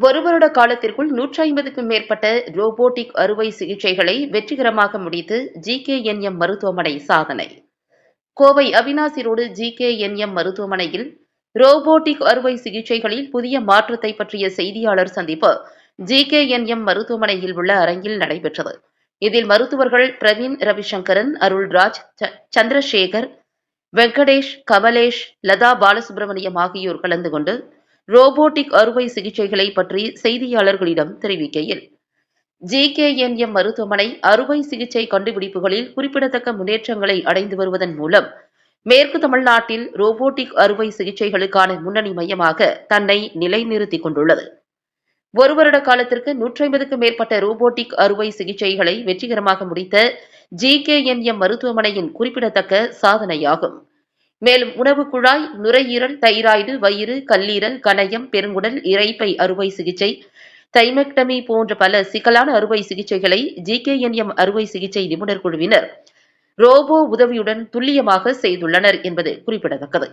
ஒரு வருட காலத்திற்குள் நூற்றி ஐம்பதுக்கும் மேற்பட்ட ரோபோட்டிக் அறுவை சிகிச்சைகளை வெற்றிகரமாக முடித்து ஜிகேஎன்எம் மருத்துவமனை சாதனை. கோவை அவினாசி ரோடு எம் மருத்துவமனையில் ரோபோட்டிக் அறுவை சிகிச்சைகளில் புதிய மாற்றத்தை பற்றிய செய்தியாளர் சந்திப்பு ஜிகே என் எம் மருத்துவமனையில் உள்ள அரங்கில் நடைபெற்றது. இதில் மருத்துவர்கள் பிரவீன் ரவிசங்கரன் அருள்ராஜ் ச- சந்திரசேகர் வெங்கடேஷ் கமலேஷ் லதா பாலசுப்ரமணியம் ஆகியோர் கலந்து கொண்டு ரோபோட்டிக் அறுவை சிகிச்சைகளை பற்றி செய்தியாளர்களிடம் தெரிவிக்கையில் ஜிகேஎன்எம் மருத்துவமனை அறுவை சிகிச்சை கண்டுபிடிப்புகளில் குறிப்பிடத்தக்க முன்னேற்றங்களை அடைந்து வருவதன் மூலம் மேற்கு தமிழ்நாட்டில் ரோபோட்டிக் அறுவை சிகிச்சைகளுக்கான முன்னணி மையமாக தன்னை நிலைநிறுத்திக் கொண்டுள்ளது. ஒரு வருட காலத்திற்கு நூற்றி ஐம்பதுக்கும் மேற்பட்ட ரோபோட்டிக் அறுவை சிகிச்சைகளை வெற்றிகரமாக முடித்த ஜிகேஎன்எம் மருத்துவமனையின் குறிப்பிடத்தக்க சாதனையாகும். மேலும் உணவு குழாய் நுரையீரல் தைராய்டு வயிறு கல்லீரல் கணையம் பெருங்குடல் இறைப்பை அறுவை சிகிச்சை தைமெக்டமி போன்ற பல சிக்கலான அறுவை சிகிச்சைகளை ஜிகேஎன்எம் அறுவை சிகிச்சை நிபுணர் குழுவினர் ரோபோ உதவியுடன் துல்லியமாக செய்துள்ளனர் என்பது குறிப்பிடத்தக்கது.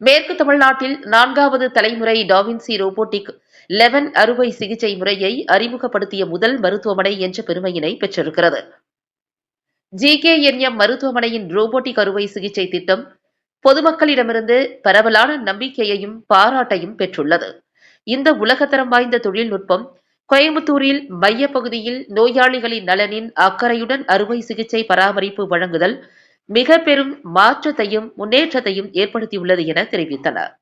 மேற்கு தமிழ்நாட்டில் நான்காவது தலைமுறை டாவின்சி ரோபோட்டிக் லெவன் அறுவை சிகிச்சை முறையை அறிமுகப்படுத்திய முதல் மருத்துவமனை என்ற பெருமையினை பெற்றிருக்கிறது. ஜிகேஎன்எம் மருத்துவமனையின் ரோபோட்டிக் அறுவை சிகிச்சை திட்டம் பொதுமக்களிடமிருந்து பரவலான நம்பிக்கையையும் பாராட்டையும் பெற்றுள்ளது. இந்த உலகத்தரம் வாய்ந்த தொழில்நுட்பம் கோயம்புத்தூரில் மையப்பகுதியில் நோயாளிகளின் நலனின் அக்கறையுடன் அறுவை சிகிச்சை பராமரிப்பு வழங்குதல் மிக பெரும் மாற்றத்தையும் முன்னேற்றத்தையும் ஏற்படுத்தியுள்ளது என தெரிவித்தனர்.